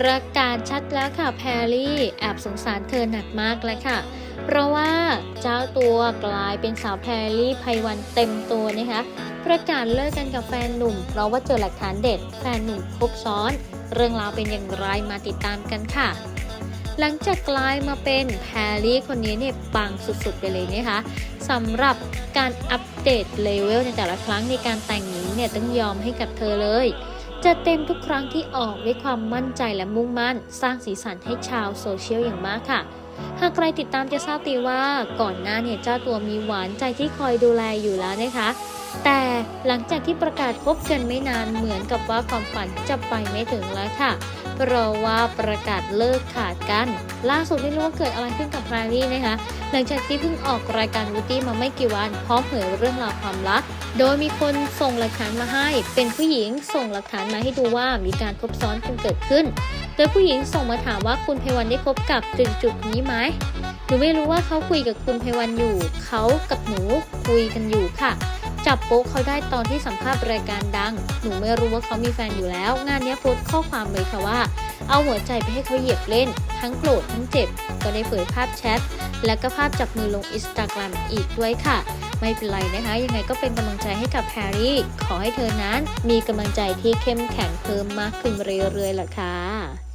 ประกาศชัดแล้วค่ะแพรรี่แอบสงสารเธอหนักมากเลยค่ะ เพราะว่าเจ้าตัวกลายเป็นสาวแพรรี่ไพวันเต็มตัวนะคะประกาศเลิกกันกับแฟนหนุ่ม เพราะว่าเจอหลักฐานเด็ดแฟนหนุ่มคบซ้อน เรื่องราวเป็นอย่างไรมาติดตามกันค่ะ หลังจากกลายมาเป็นแพรรี่คนนี้เนี่ยปังสุดๆไปเลยนะคะสำหรับการอัปเดตเลเวลในแต่ละครั้งในการแต่งหญิงเนี่ยต้องยอมให้กับเธอเลย จะเต็มทุกครั้งที่ออกด้วยความมั่นใจและมุ่งมั่น สร้างสีสันให้ชาวโซเชียลอย่างมากค่ะ หากใครติดตามจะทราบตีว่าก่อนหน้าเนี่ยเจ้าตัวมีหวานใจที่คอยดูแลอยู่แล้วนะคะแต่หลังจากที่ประกาศคบกันไม่นานเหมือนกับว่าความฝันจะไปไม่ถึงแล้วค่ะ เพราะว่าประกาศเลิกขาดกัน ล่าสุดไม่รู้ว่าเกิดอะไรขึ้นกับแพรรี่นะคะ หลังจากที่เพิ่งออกรายการวูตี้มาไม่กี่วันพร้อมเผยเรื่องราวความลับโดยมีคนส่งหลักฐานมาให้ เป็นผู้หญิงส่งหลักฐานมาให้ดูว่ามีการคบซ้อนกันเกิดขึ้น โดยผู้หญิงส่งมาถามว่าคุณเพวันได้คบกับจุดจุดนี้ไหมหนูไม่รู้ว่าเขาคุยกับคุณเพวันอยู่ เขากับหนูคุยกันอยู่ค่ะ จับโป๊กเขาได้ตอนที่สัมภาษณ์รายการดัง หนูไม่รู้ว่าเขามีแฟนอยู่แล้ว งานนี้โพสต์ข้อความเลยค่ะว่า เอาหัวใจไปให้เขาเหยียบเล่น ทั้งโกรธทั้งเจ็บ ก็ได้เผยภาพแชท และก็ภาพจับมือลงอินสตาแกรมอีกด้วยค่ะ ไม่เป็นไรนะคะ ยังไงก็เป็นกำลังใจให้กับแฮร์รี่ ขอให้เธอนั้นมีกำลังใจที่เข้มแข็งเพิ่มมากขึ้นเรื่อยๆล่ะค่ะ